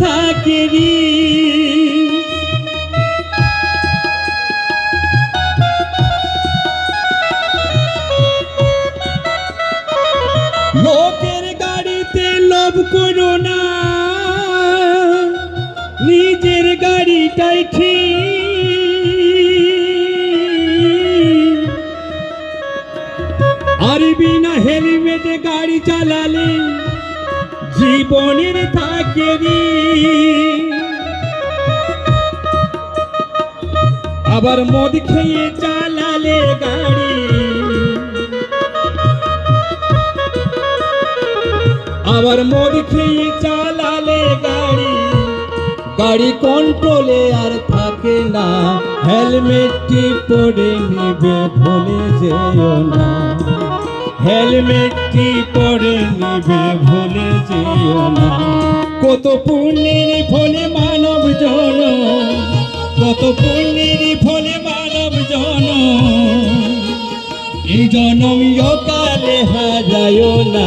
থাকে রে লোকের গাড়িতে লোভ করো না। নিজের গাড়িটাই ঠিক। আর বিনা হেলমেটে গাড়ি চালালে জীবনের থাকে আবার মদ খেয়ে চালালে গাড়ি। আবার মদ খেয়ে চালালে গাড়ি। গাড়ি কন্ট্রোলে আর থাকে না। হেলমেটটি পরে নিবে, ভুলে যেও না। হেলমেটটি পরে নিবে ভুলে যেও না। কত পুণ্যের ফলে মানব জন, কত পুণ্যের ফলে মানব জন। এই জনম কালে হারায়ও না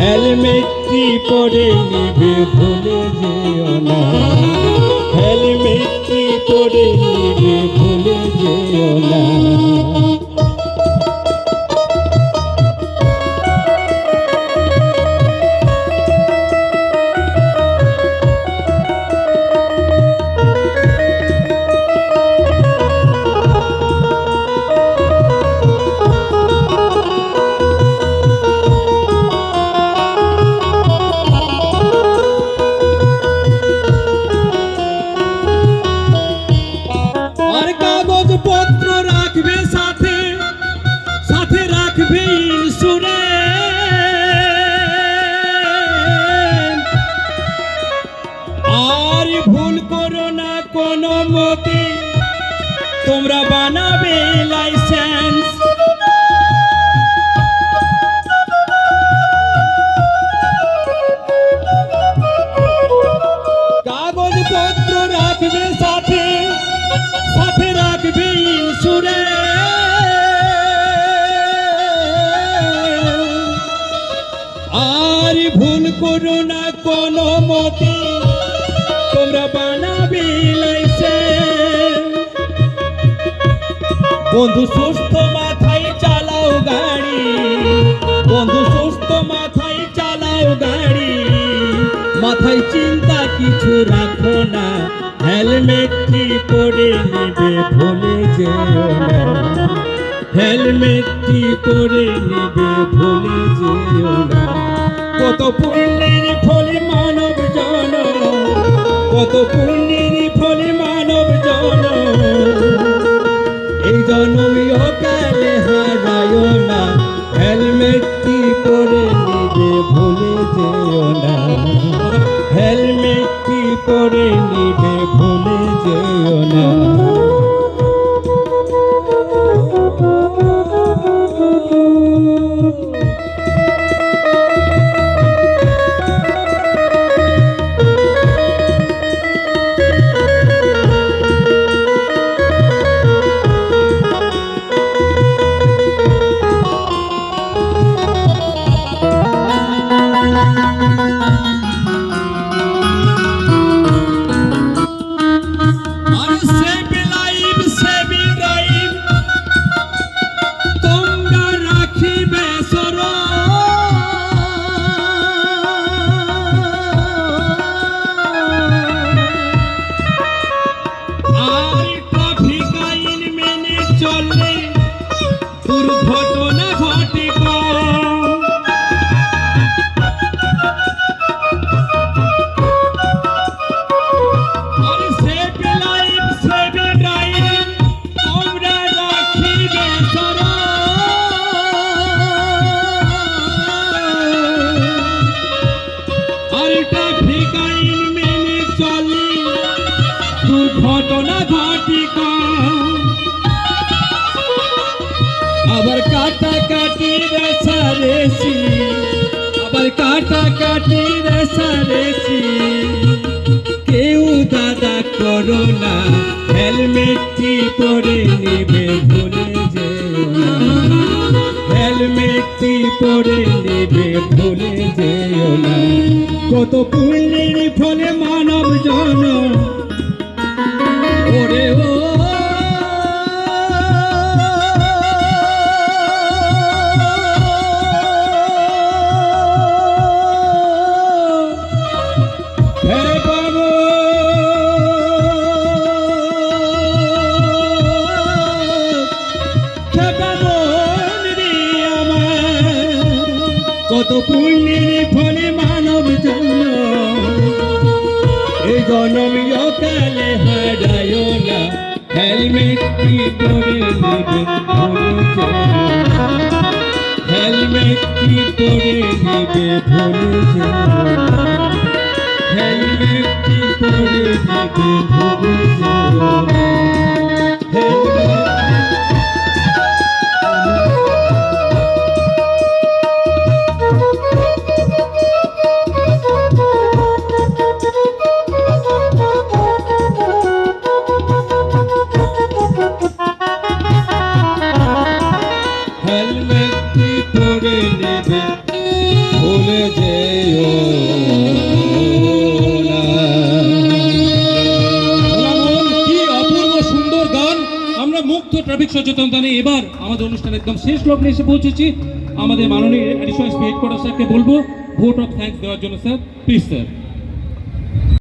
হেলমেটটি পরে নিবে ভুলে যেও না। হেলমেটটি পরে নিবে ভুলে যেও না। রাখবে সাথে সাথে রাখবে সুরে আর ভুল করো না কোনো মতে তোমরা বানাবে লাইসেন্স করো না কোনো মতে। তোমরা বানাবে লাইসেন্স বন্ধু, সুস্থ মাথায় চালাও গাড়ি। বন্ধু, সুস্থ মাথায় চালাও গাড়ি। মাথায় চিন্তা কিছু রাখো না। হেলমেটটি পরে নেবে ভুলে যেও না। হেলমেটটি পরে নেবে ভুলে যেও কত পুণ্যের ফলে মানব জন কত পুণ্যের দুর্ঘটনা ঘটি আবার কাটা কাটি রেসারেসি আবার কাটা কাটি রেসারেসি কেউ দাদা করো না, হেলমেটটি পরে নেবে ভুলে যেও না। হেলমেটটি পরে নেবে ভুলে যেও না। কত পুণ্যের ফলে মানব কত পুণ্যের ফলে মানব জন্ম। এই জনম কালে হারায় না, হেলমেট কি করে হেলমেট কি করে নেবে হেলমেট কি করে নেবে আমরা ট্রাফিক সচেতনতা নিয়ে এবার আমাদের অনুষ্ঠান একদম শেষ লগ্নে এসে পৌঁছেছি। আমাদের মাননীয় অ্যাডিশনাল স্পিড কোয়ার্টার স্যারকে বলব ভোট অফ থ্যাঙ্কস দেওয়ার জন্য স্যার প্লিজ স্যার